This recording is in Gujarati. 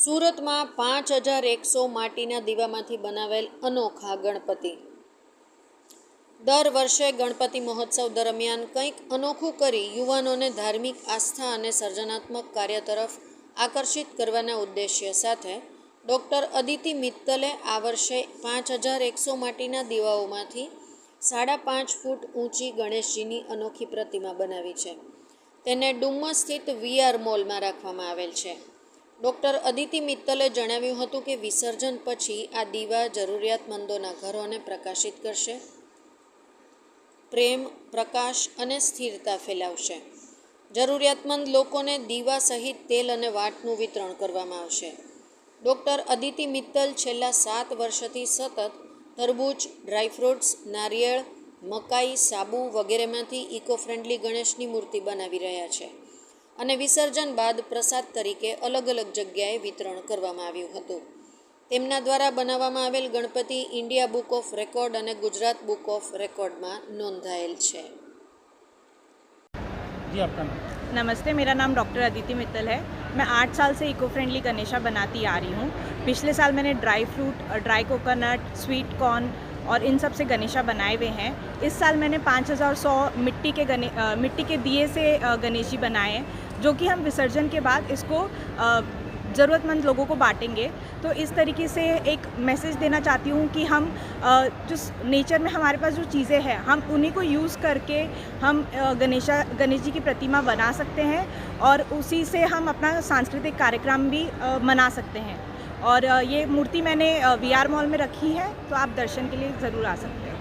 સુરતમાં પાંચ હજાર એકસો માટીના દીવામાંથી બનાવેલ અનોખા ગણપતિ. દર વર્ષે ગણપતિ મહોત્સવ દરમિયાન કંઈક અનોખું કરી યુવાનોને ધાર્મિક આસ્થા અને સર્જનાત્મક કાર્ય તરફ આકર્ષિત કરવાના ઉદ્દેશ્ય સાથે ડૉક્ટર અદિતિ મિત્તલે આ વર્ષે પાંચ હજાર એકસો માટીના દીવાઓમાંથી સાડા પાંચ ફૂટ ઊંચી ગણેશજીની અનોખી પ્રતિમા બનાવી છે. તેને ડુમ્મસ સ્થિત વીઆર મોલમાં રાખવામાં આવેલ છે. ડૉક્ટર અદિતિ મિત્તલે જણાવ્યું હતું કે વિસર્જન પછી આ દીવા જરૂરિયાતમંદોના ઘરોને પ્રકાશિત કરશે, પ્રેમ, પ્રકાશ અને સ્થિરતા ફેલાવશે. જરૂરિયાતમંદ લોકોને દીવા સહિત તેલ અને વાટનું વિતરણ કરવામાં આવશે. ડૉક્ટર અદિતિ મિત્તલ છેલ્લા સાત વર્ષથી સતત તરબૂચ ડ્રાયફ્રૂટ્સ નારિયેળ, મકાઈ, સાબુ વગેરેમાંથી ઇકો ફ્રેન્ડલી ગણેશની મૂર્તિ બનાવી રહ્યા છે. અને વિસર્જન બાદ પ્રસાદ તરીકે અલગ અલગ જગ્યાએ વિતરણ કરવામાં આવ્યું હતું તેમના દ્વારા બનાવવામાં આવેલ Ganpati India book of record અને ગુજરાત બુક ઓફ રેકોર્ડમાં નોંધાયેલ છે जी आपका नाम नमस्ते मेरा नाम डॉक्टर अदिति मित्तल है मैं आठ साल से इको फ्रेंडली गणेशा बनाती आ रही हूँ पिछले साल मैंने dry fruit dry coconut sweet corn और इन सब से गणेशा बनाए हुए हैं इस साल मैंने पाँच हज़ार सौ मिट्टी के गणे अ, मिट्टी के दिए से अ, गणेश जी बनाए हैं जो कि हम विसर्जन के बाद इसको ज़रूरतमंद लोगों को बांटेंगे। तो इस तरीके से एक मैसेज देना चाहती हूँ कि हम जो नेचर में हमारे पास जो चीज़ें हैं, हम उन्हीं को यूज़ करके हम गणेशा, गणेश जी की प्रतिमा बना सकते हैं और उसी से हम अपना सांस्कृतिक कार्यक्रम भी मना सकते हैं। और ये मूर्ति मैंने वी आर मॉल में रखी है तो आप दर्शन के लिए ज़रूर आ सकते हैं।